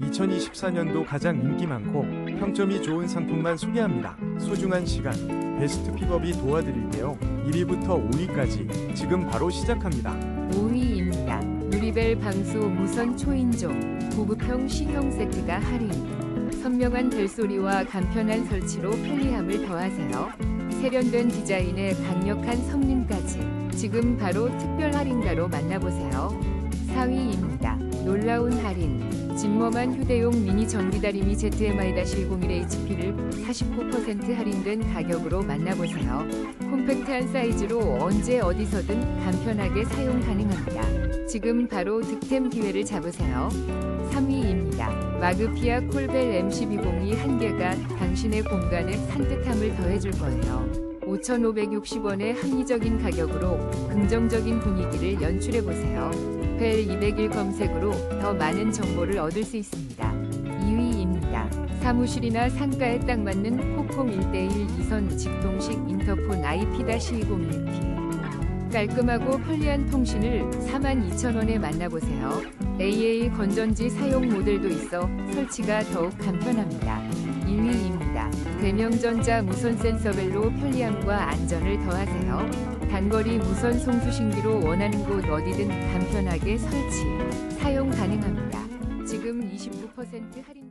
2024년도 가장 인기 많고 평점이 좋은 상품만 소개합니다. 소중한 시간, 베스트 픽업이 도와드릴게요. 1위부터 5위까지 지금 바로 시작합니다. 5위입니다. 누리벨 방수 무선 초인종 고급형 C형 세트가 할인. 선명한 벨소리와 간편한 설치로 편리함을 더하세요. 세련된 디자인에 강력한 성능까지 지금 바로 특별 할인가로 만나보세요. 4위입니다. 놀라운 할인. 진머만 휴대용 미니 전기다리미 ZMI-101HP를 49% 할인된 가격으로 만나보세요. 콤팩트한 사이즈로 언제 어디서든 간편하게 사용 가능합니다. 지금 바로 득템 기회를 잡으세요. 3위입니다. 마그피아 콜벨 MC202 한 개가 당신의 공간에 산뜻함을 더해줄 거예요. 5,560원의 합리적인 가격으로 긍정적인 분위기를 연출해 보세요. 벨 201 검색으로 더 많은 정보를 얻을 수 있습니다. 2위입니다. 사무실이나 상가에 딱 맞는 코콤 1대1 2선 직통식 인터폰 IP-201P 깔끔하고 편리한 통신을 42,000원에 만나보세요. AA 건전지 사용 모델도 있어 설치가 더욱 간편합니다. 1위입니다. 대명전자 무선 센서벨로 편리함과 안전을 더하세요. 단거리 무선 송수신기로 원하는 곳 어디든 간편하게 설치, 사용 가능합니다. 지금 29% 할인